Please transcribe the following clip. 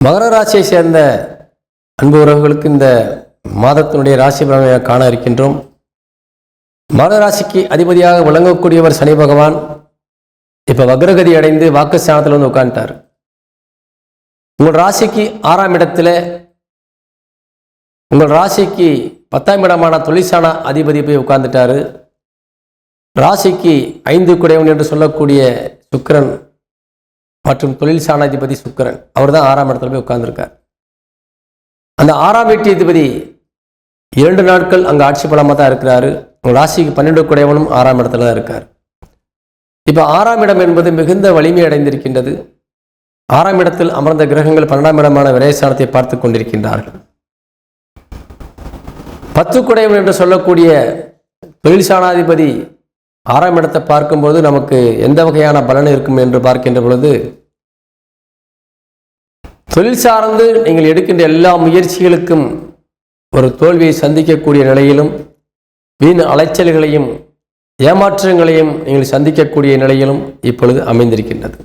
மகர ராசியை சேர்ந்த அன்பு உறவுகளுக்கு இந்த மாதத்தினுடைய ராசி பலனை காண இருக்கின்றோம். மகர ராசிக்கு அதிபதியாக விளங்கக்கூடியவர் சனி பகவான். இப்போ வக்ரகதி அடைந்து வாக்குஸ்தானத்தில் வந்து உட்காந்துட்டார் உங்கள் ராசிக்கு ஆறாம் இடத்துல உங்கள் ராசிக்கு பத்தாம் இடமான தொழிற்சான அதிபதி போய் உட்கார்ந்துட்டாரு. ராசிக்கு ஐந்து குடையவன் என்று சொல்லக்கூடிய சுக்கரன் மற்றும் தொழில் சாணாதிபதி சுக்கரன். அவர் தான் ஆறாம் இடத்துல போய் உட்கார்ந்துருக்கார். அந்த ஆறாம் வீட்டியதிபதி இரண்டு நாட்கள் அங்கே ஆட்சி பலமாக தான் இருக்கிறாரு. ராசிக்கு பன்னெண்டு குடையவனும் ஆறாம் இடத்துல தான் இருக்கார். இப்போ ஆறாம் இடம் என்பது மிகுந்த வலிமை அடைந்திருக்கின்றது. ஆறாம் இடத்தில் அமர்ந்த கிரகங்கள் பன்னெண்டாம் இடமான விரயஸ்தானத்தை பார்த்து கொண்டிருக்கின்றார்கள். பத்து குடையவன் என்று சொல்லக்கூடிய தொழில் சாணாதிபதி ஆறாம் இடத்தை பார்க்கும்போது நமக்கு எந்த வகையான பலன் இருக்கும் என்று பார்க்கின்ற பொழுது தொழில் சார்ந்து நீங்கள் எடுக்கின்ற எல்லா முயற்சிகளுக்கும் ஒரு தோல்வியை சந்திக்கக்கூடிய நிலையிலும் வீண் அலைச்சல்களையும் ஏமாற்றங்களையும் நீங்கள் சந்திக்கக்கூடிய நிலையிலும் இப்பொழுது அமைந்திருக்கின்றது.